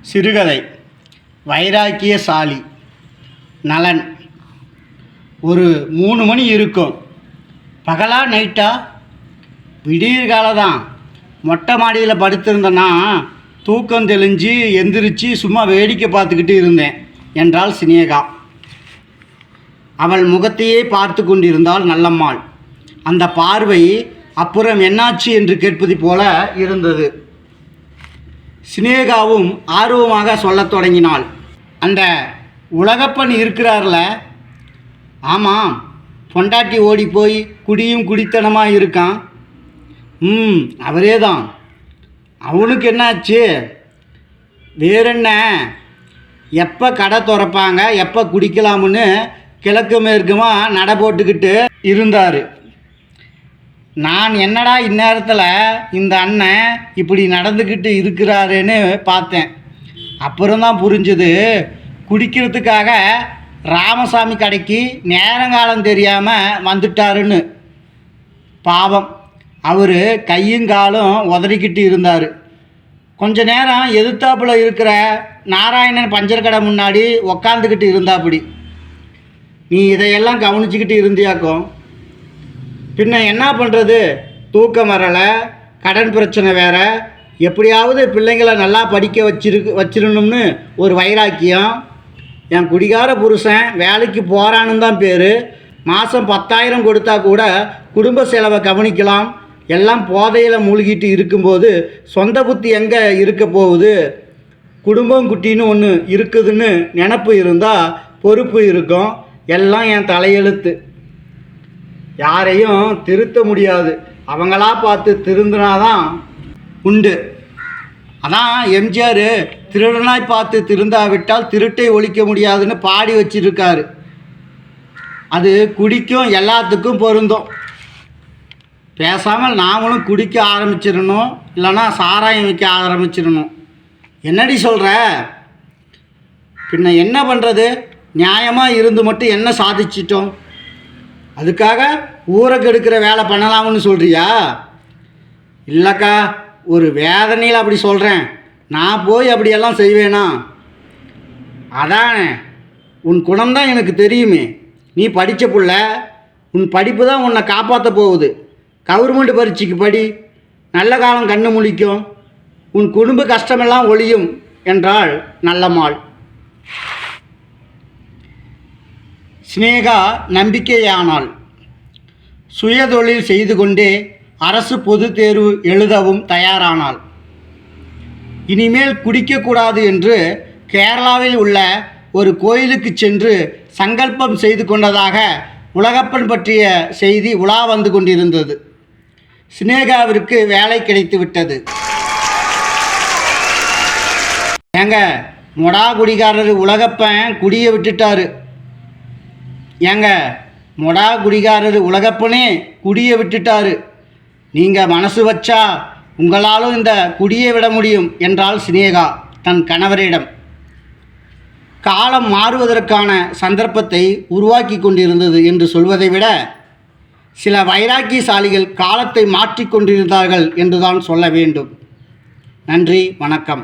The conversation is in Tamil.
சிறுகதை. வைராக்கியசாலி. நலன். ஒரு மூணு மணி இருக்கும். பகலா நைட்டா? விடியற்கால தான் மொட்டை மாடியில் படுத்திருந்தேன்னா தூக்கம் தெளிஞ்சு எந்திரிச்சு சும்மா வேடிக்கை பார்த்துக்கிட்டு இருந்தேன் என்றாள் சினேகா அவள் முகத்தையே பார்த்து கொண்டிருந்தாள் நல்லம்மாள். அந்த பார்வை அப்புறம் என்னாச்சு என்று கேட்பது போல இருந்தது. சினேகாவும் ஆர்வமாக சொல்லத் தொடங்கினாள். அந்த உலகப்பன் இருக்கிறார்ல? ஆமாம். பொண்டாட்டி ஓடி போய் குடியும் குடித்தனமாக இருக்கான். ம் அவரே தான் அவனுக்கு என்னாச்சு? வேறென்ன? எப்போ கடை திறப்பாங்க? எப்போ குடிக்கலாம்னு கிழக்கு மேற்குமா நடை போட்டுக்கிட்டு இருந்தார். நான் என்னடா இந்நேரத்தில் இந்த அண்ணன் இப்படி நடந்துக்கிட்டு இருக்கிறாருன்னு பார்த்தேன். அப்புறம்தான் புரிஞ்சுது. குடிக்கிறதுக்காக ராமசாமி கடைக்கு நேரங்காலம் தெரியாமல் வந்துட்டாருன்னு. பாவம். அவர் கையுங்காலும் உதறிக்கிட்டு இருந்தார். கொஞ்ச நேரம் எதிர்த்தாப்புல இருக்கிற நாராயணன் பஞ்சர் கடை முன்னாடி உக்காந்துக்கிட்டு இருந்தாப்படி. நீ இதையெல்லாம் கவனிச்சுக்கிட்டு இருந்தியாக்கும்? பின்ன என்ன பண்ணுறது தூக்கம் வரலை கடன் பிரச்சனை வேறு. எப்படியாவது பிள்ளைங்களை நல்லா படிக்க வச்சிருக்கு வச்சிடணும்னு ஒரு வைராக்கியம். என் குடிகார புருஷன் வேலைக்கு போகிறான்னு தான் பேர். மாதம் பத்தாயிரம் கொடுத்தா கூட குடும்ப செலவை கவனிக்கலாம். எல்லாம் போதையில் மூழ்கிட்டு இருக்கும்போது சொந்த புத்தி எங்கே இருக்க போகுது? குடும்பம் குட்டின்னு ஒன்று இருக்குதுன்னு நினப்பு இருந்தால் பொறுப்பு இருக்கும். எல்லாம் என் தலையெழுத்து. யாரையும் திருத்த முடியாது. அவங்களா பார்த்து திருந்தினாதான் உண்டு. அதான் எம்ஜிஆர் திருடனாய் பார்த்து திருந்தாவிட்டால் திருட்டை ஒழிக்க முடியாதுன்னு பாடி வச்சிருக்காரு. அது குடிக்கும் எல்லாத்துக்கும் பொருந்தும். பேசாமல் நாமளும் குடிக்க ஆரம்பிச்சிடணும் இல்லைன்னா சாராயம் வைக்க ஆரம்பிச்சிடணும். என்னடி சொல்கிற பின்ன என்ன பண்ணுறது நியாயமாக இருந்து மட்டும் என்ன சாதிச்சிட்டோம்? அதுக்காக ஊரை கெடுக்கிற வேலை பண்ணலாம்னு சொல்கிறியா இல்லைக்கா ஒரு வேதனையில் அப்படி சொல்கிறேன் நான் போய் அப்படியெல்லாம் செய்வேனா? அதானே உன் குணம்தான் எனக்கு தெரியுமே. நீ படித்த புள்ள உன் படிப்பு தான் உன்னை காப்பாற்ற போகுது. கவர்மெண்ட் பரீட்சைக்கு படி. நல்ல காலம் கண்ணு முழிக்கும். உன் குடும்ப கஷ்டமெல்லாம் ஒழியும் என்றாள் நல்லம்மாள் சினேகா நம்பிக்கையானாள். சுயதொழில் செய்து கொண்டே அரசு பொதுத் தேர்வு எழுதவும் தயாரானாள். இனிமேல் குடிக்கக்கூடாது என்று கேரளாவில் உள்ள ஒரு கோயிலுக்கு சென்று சங்கல்பம் செய்து கொண்டதாக உலகப்பன் பற்றிய செய்தி உலா வந்து கொண்டிருந்தது. சினேகாவிற்கு வேலை கிடைத்து விட்டது. ஏங்க மொடா குடிகாரர் உலகப்பன் குடியை விட்டுட்டாரு. ஏங்க மொடா குடிகாரர் உலகப்பனே குடியை விட்டுட்டாரு. நீங்கள் மனசு வச்சா உங்களாலும் இந்த குடியை விட முடியும் என்றாள் சினேகா தன் கணவரிடம். காலம் மாறுவதற்கான சந்தர்ப்பத்தை உருவாக்கி கொண்டிருந்தது என்று சொல்வதை விட சில வைராக்கியசாலிகள் காலத்தை மாற்றிக் கொண்டிருந்தார்கள் என்றுதான் சொல்ல வேண்டும். நன்றி வணக்கம்.